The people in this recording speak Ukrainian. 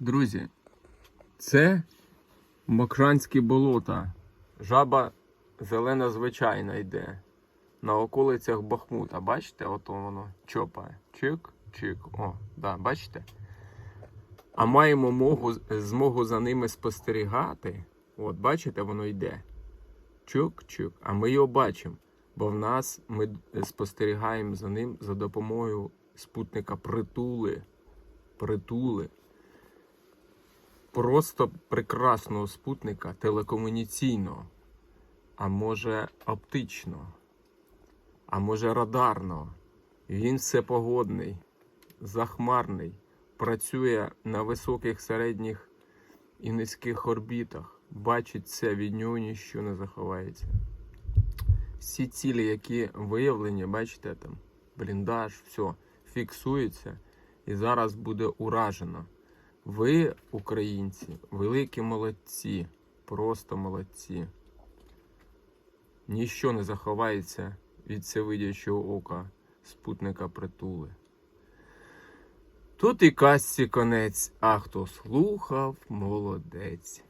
Друзі, це Мокранські болота. Жаба зелена звичайна йде. На околицях Бахмута. Бачите, ото воно чопає. Чик, чик. О, да, бачите? А маємо могу, змогу за ними спостерігати. От, бачите, воно йде. Чук-чук. А ми його бачимо. Бо в нас ми спостерігаємо за ним за допомогою спутника притули. Притули просто прекрасного спутника телекомунікаційного, а може оптичного, а може радарного. Він всепогодний, захмарний, працює на високих, середніх і низьких орбітах. Бачить це, від нього ніщо не заховається. Всі цілі, які виявлені, бачите, там бліндаж, все фіксується і зараз буде уражено. Ви, українці, великі молодці, просто молодці. Ніщо не заховається від всевидячого ока спутника притули. Тут і касці конець, а хто слухав, молодець.